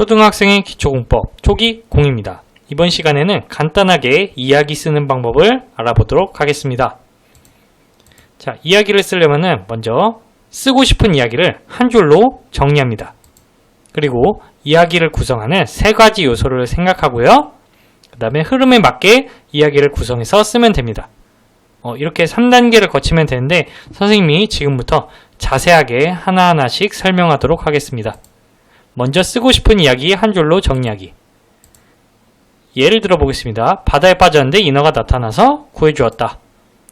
초등학생의 기초공법 초기 공입니다. 이번 시간에는 간단하게 이야기 쓰는 방법을 알아보도록 하겠습니다. 자, 이야기를 쓰려면은 먼저 쓰고 싶은 이야기를 한 줄로 정리합니다. 그리고 이야기를 구성하는 세 가지 요소를 생각하고요. 그 다음에 흐름에 맞게 이야기를 구성해서 쓰면 됩니다. 어, 이렇게 3단계를 거치면 되는데 선생님이 지금부터 자세하게 하나하나씩 설명하도록 하겠습니다. 먼저 쓰고 싶은 이야기 한 줄로 정리하기. 예를 들어 보겠습니다. 바다에 빠졌는데 인어가 나타나서 구해주었다.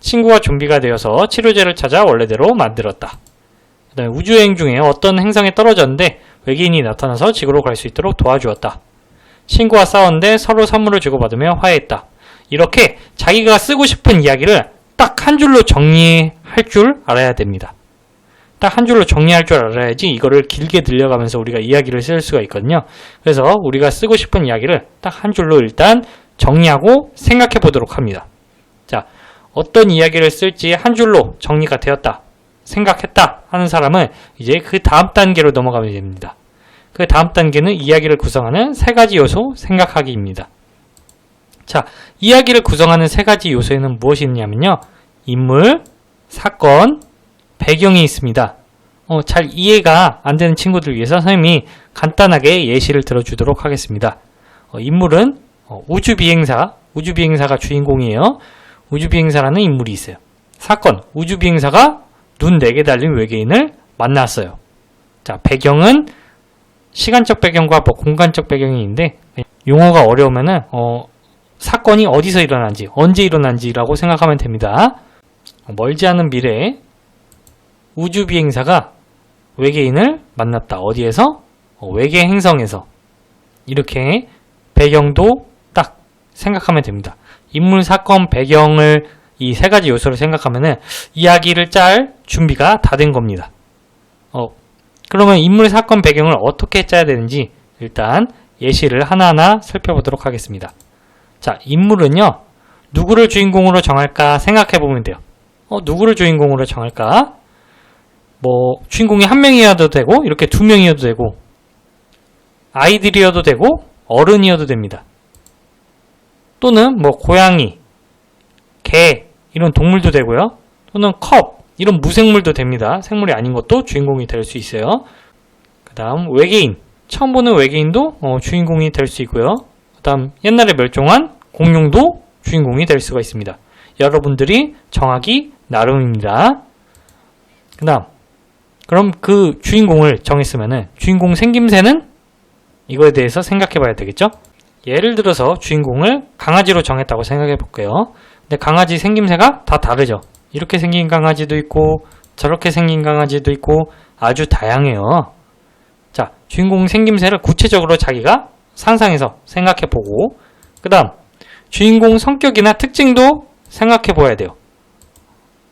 친구가 좀비가 되어서 치료제를 찾아 원래대로 만들었다. 그 다음에 우주여행 중에 어떤 행성에 떨어졌는데 외계인이 나타나서 지구로 갈 수 있도록 도와주었다. 친구와 싸웠는데 서로 선물을 주고받으며 화해했다. 이렇게 자기가 쓰고 싶은 이야기를 딱 한 줄로 정리할 줄 알아야 됩니다. 딱 한 줄로 정리할 줄 알아야지 이거를 길게 들려가면서 우리가 이야기를 쓸 수가 있거든요. 그래서 우리가 쓰고 싶은 이야기를 딱 한 줄로 일단 정리하고 생각해 보도록 합니다. 자, 어떤 이야기를 쓸지 한 줄로 정리가 되었다. 생각했다 하는 사람은 이제 그 다음 단계로 넘어가면 됩니다. 그 다음 단계는 이야기를 구성하는 세 가지 요소 생각하기입니다. 자, 이야기를 구성하는 세 가지 요소에는 무엇이 있냐면요. 인물, 사건, 배경이 있습니다. 어, 잘 이해가 안 되는 친구들 위해서 선생님이 간단하게 예시를 들어주도록 하겠습니다. 어, 인물은 어, 우주비행사, 우주비행사가 주인공이에요. 우주비행사라는 인물이 있어요. 사건, 우주비행사가 눈 4개 달린 외계인을 만났어요. 자, 배경은 시간적 배경과 뭐 공간적 배경이 있는데 용어가 어려우면은 어, 사건이 어디서 일어난지 언제 일어난지라고 생각하면 됩니다. 어, 멀지 않은 미래에 우주 비행사가 외계인을 만났다. 어디에서? 어, 외계 행성에서 이렇게 배경도 딱 생각하면 됩니다. 인물 사건 배경을 이 세 가지 요소를 생각하면은 이야기를 짤 준비가 다 된 겁니다. 어, 그러면 인물 사건 배경을 어떻게 짜야 되는지 일단 예시를 하나하나 살펴보도록 하겠습니다. 자, 인물은요, 누구를 주인공으로 정할까 생각해 보면 돼요. 어, 누구를 주인공으로 정할까? 뭐, 주인공이 한 명이어도 되고, 이렇게 두 명이어도 되고, 아이들이어도 되고, 어른이어도 됩니다. 또는 뭐, 고양이, 개, 이런 동물도 되고요. 또는 컵, 이런 무생물도 됩니다. 생물이 아닌 것도 주인공이 될 수 있어요. 그 다음, 외계인. 처음 보는 외계인도 어, 주인공이 될 수 있고요. 그 다음, 옛날에 멸종한 공룡도 주인공이 될 수가 있습니다. 여러분들이 정하기 나름입니다. 그 다음, 그럼 그 주인공을 정했으면은 주인공 생김새는 이거에 대해서 생각해 봐야 되겠죠? 예를 들어서 주인공을 강아지로 정했다고 생각해 볼게요. 근데 강아지 생김새가 다 다르죠? 이렇게 생긴 강아지도 있고, 저렇게 생긴 강아지도 있고, 아주 다양해요. 자, 주인공 생김새를 구체적으로 자기가 상상해서 생각해 보고, 그 다음, 주인공 성격이나 특징도 생각해 보아야 돼요.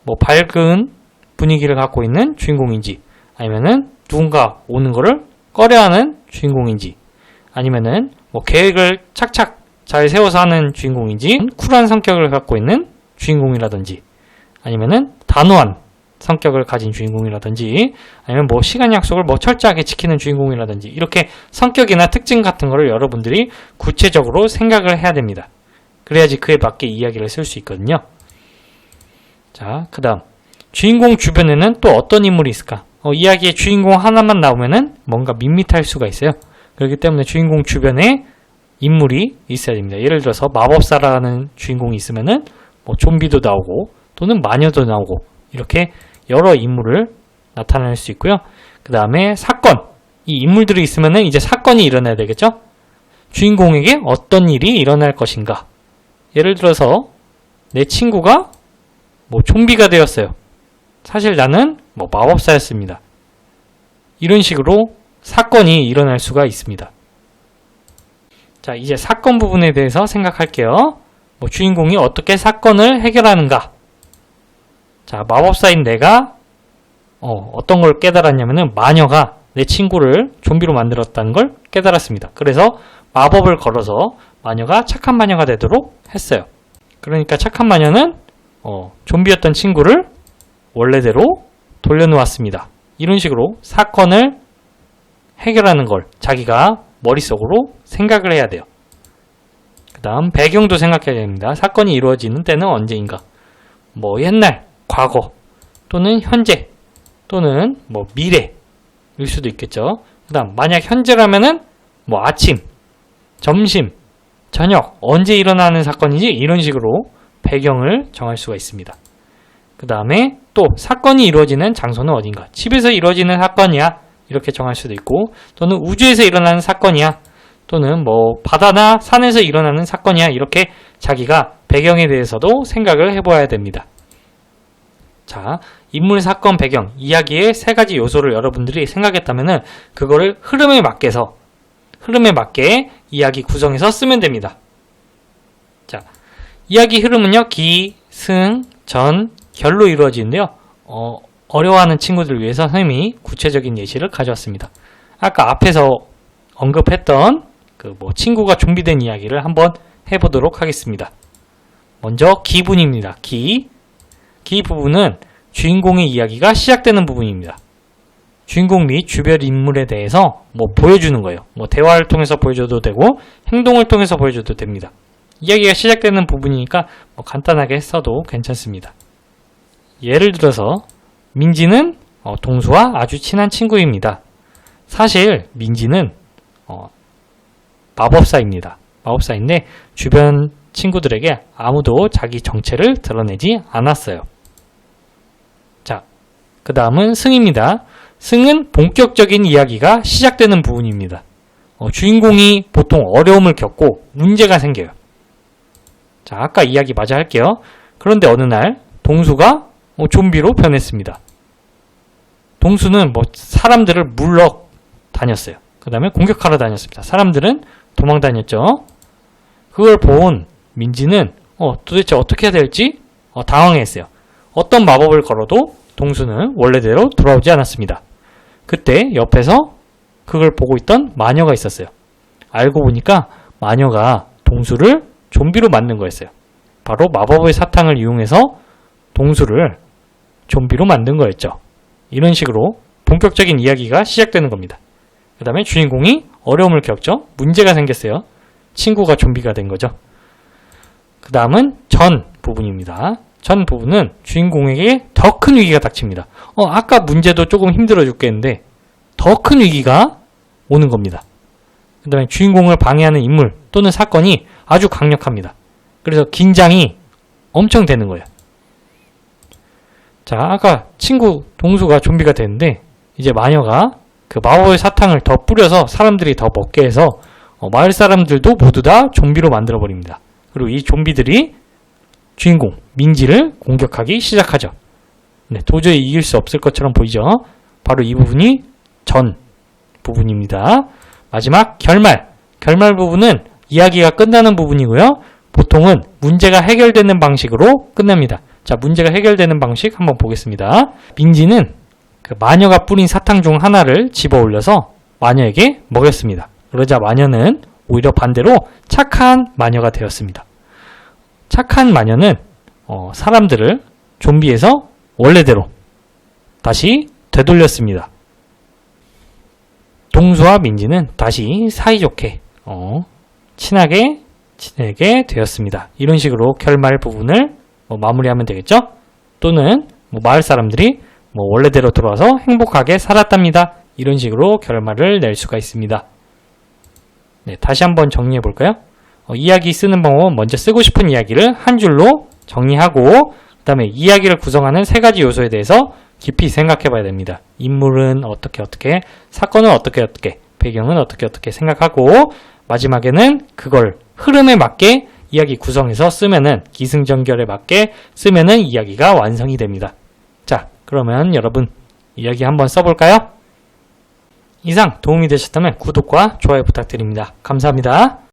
뭐, 밝은 분위기를 갖고 있는 주인공인지, 아니면은 누군가 오는 거를 꺼려하는 주인공인지, 아니면은 뭐 계획을 착착 잘 세워서 하는 주인공인지, 쿨한 성격을 갖고 있는 주인공이라든지, 아니면은 단호한 성격을 가진 주인공이라든지, 아니면 뭐 시간 약속을 뭐 철저하게 지키는 주인공이라든지, 이렇게 성격이나 특징 같은 거를 여러분들이 구체적으로 생각을 해야 됩니다. 그래야지 그에 맞게 이야기를 쓸 수 있거든요. 자, 그 다음. 주인공 주변에는 또 어떤 인물이 있을까? 어, 이야기의 주인공 하나만 나오면은 뭔가 밋밋할 수가 있어요. 그렇기 때문에 주인공 주변에 인물이 있어야 됩니다. 예를 들어서 마법사라는 주인공이 있으면은 뭐 좀비도 나오고 또는 마녀도 나오고 이렇게 여러 인물을 나타낼 수 있고요. 그 다음에 사건. 이 인물들이 있으면은 이제 사건이 일어나야 되겠죠? 주인공에게 어떤 일이 일어날 것인가? 예를 들어서 내 친구가 뭐 좀비가 되었어요. 사실 나는 뭐 마법사였습니다. 이런 식으로 사건이 일어날 수가 있습니다. 자, 이제 사건 부분에 대해서 생각할게요. 뭐 주인공이 어떻게 사건을 해결하는가? 자, 마법사인 내가 어, 어떤 걸 깨달았냐면은 마녀가 내 친구를 좀비로 만들었다는 걸 깨달았습니다. 그래서 마법을 걸어서 마녀가 착한 마녀가 되도록 했어요. 그러니까 착한 마녀는 어, 좀비였던 친구를 원래대로 돌려놓았습니다. 이런 식으로 사건을 해결하는 걸 자기가 머릿속으로 생각을 해야 돼요. 그 다음 배경도 생각해야 됩니다. 사건이 이루어지는 때는 언제인가? 뭐 옛날, 과거, 또는 현재, 또는 뭐 미래일 수도 있겠죠. 그 다음 만약 현재라면은 뭐 아침, 점심, 저녁, 언제 일어나는 사건인지 이런 식으로 배경을 정할 수가 있습니다. 그 다음에 또 사건이 이루어지는 장소는 어딘가? 집에서 이루어지는 사건이야. 이렇게 정할 수도 있고 또는 우주에서 일어나는 사건이야. 또는 뭐 바다나 산에서 일어나는 사건이야. 이렇게 자기가 배경에 대해서도 생각을 해봐야 됩니다. 자, 인물, 사건, 배경, 이야기의 세 가지 요소를 여러분들이 생각했다면은 그거를 흐름에 맞게서 흐름에 맞게 이야기 구성해서 쓰면 됩니다. 자, 이야기 흐름은요, 기, 승, 전, 결로 이루어지는데요. 어, 어려워하는 친구들을 위해서 선생님이 구체적인 예시를 가져왔습니다. 아까 앞에서 언급했던 그 뭐 친구가 좀비된 이야기를 한번 해보도록 하겠습니다. 먼저 기분입니다. 기. 기 부분은 주인공의 이야기가 시작되는 부분입니다. 주인공 및 주변 인물에 대해서 뭐 보여주는 거예요. 뭐 대화를 통해서 보여줘도 되고 행동을 통해서 보여줘도 됩니다. 이야기가 시작되는 부분이니까 뭐 간단하게 써도 괜찮습니다. 예를 들어서 민지는 어, 동수와 아주 친한 친구입니다. 사실 민지는 어, 마법사입니다. 마법사인데 주변 친구들에게 아무도 자기 정체를 드러내지 않았어요. 자, 그 다음은 승입니다. 승은 본격적인 이야기가 시작되는 부분입니다. 어, 주인공이 보통 어려움을 겪고 문제가 생겨요. 자, 아까 이야기 마저 할게요. 그런데 어느 날 동수가 어, 좀비로 변했습니다. 동수는 뭐 사람들을 물러 다녔어요. 그 다음에 공격하러 다녔습니다. 사람들은 도망 다녔죠. 그걸 본 민지는 어, 도대체 어떻게 해야 될지 어, 당황했어요. 어떤 마법을 걸어도 동수는 원래대로 돌아오지 않았습니다. 그때 옆에서 그걸 보고 있던 마녀가 있었어요. 알고 보니까 마녀가 동수를 좀비로 만든 거였어요. 바로 마법의 사탕을 이용해서 동수를 좀비로 만든 거였죠. 이런 식으로 본격적인 이야기가 시작되는 겁니다. 그 다음에 주인공이 어려움을 겪죠. 문제가 생겼어요. 친구가 좀비가 된 거죠. 그 다음은 전 부분입니다. 전 부분은 주인공에게 더 큰 위기가 닥칩니다. 어, 아까 문제도 조금 힘들어 죽겠는데 더 큰 위기가 오는 겁니다. 그 다음에 주인공을 방해하는 인물 또는 사건이 아주 강력합니다. 그래서 긴장이 엄청 되는 거예요. 자, 아까 친구 동수가 좀비가 됐는데 이제 마녀가 그 마법의 사탕을 더 뿌려서 사람들이 더 먹게 해서 어, 마을 사람들도 모두 다 좀비로 만들어 버립니다. 그리고 이 좀비들이 주인공 민지를 공격하기 시작하죠. 네, 도저히 이길 수 없을 것처럼 보이죠. 바로 이 부분이 전 부분입니다. 마지막 결말. 결말 부분은 이야기가 끝나는 부분이고요. 보통은 문제가 해결되는 방식으로 끝납니다. 자, 문제가 해결되는 방식 한번 보겠습니다. 민지는 그 마녀가 뿌린 사탕 중 하나를 집어 올려서 마녀에게 먹였습니다. 그러자 마녀는 오히려 반대로 착한 마녀가 되었습니다. 착한 마녀는 어, 사람들을 좀비에서 원래대로 다시 되돌렸습니다. 동수와 민지는 다시 사이좋게 어, 친하게 지내게 되었습니다. 이런 식으로 결말 부분을 뭐 마무리하면 되겠죠? 또는 뭐 마을 사람들이 뭐 원래대로 돌아와서 행복하게 살았답니다. 이런 식으로 결말을 낼 수가 있습니다. 네, 다시 한번 정리해 볼까요? 어, 이야기 쓰는 방법은 먼저 쓰고 싶은 이야기를 한 줄로 정리하고 그 다음에 이야기를 구성하는 세 가지 요소에 대해서 깊이 생각해 봐야 됩니다. 인물은 어떻게 어떻게, 사건은 어떻게 어떻게, 배경은 어떻게 어떻게 생각하고 마지막에는 그걸 흐름에 맞게 이야기 구성해서 쓰면은 기승전결에 맞게 쓰면은 이야기가 완성이 됩니다. 자, 그러면 여러분 이야기 한번 써볼까요? 이상 도움이 되셨다면 구독과 좋아요 부탁드립니다. 감사합니다.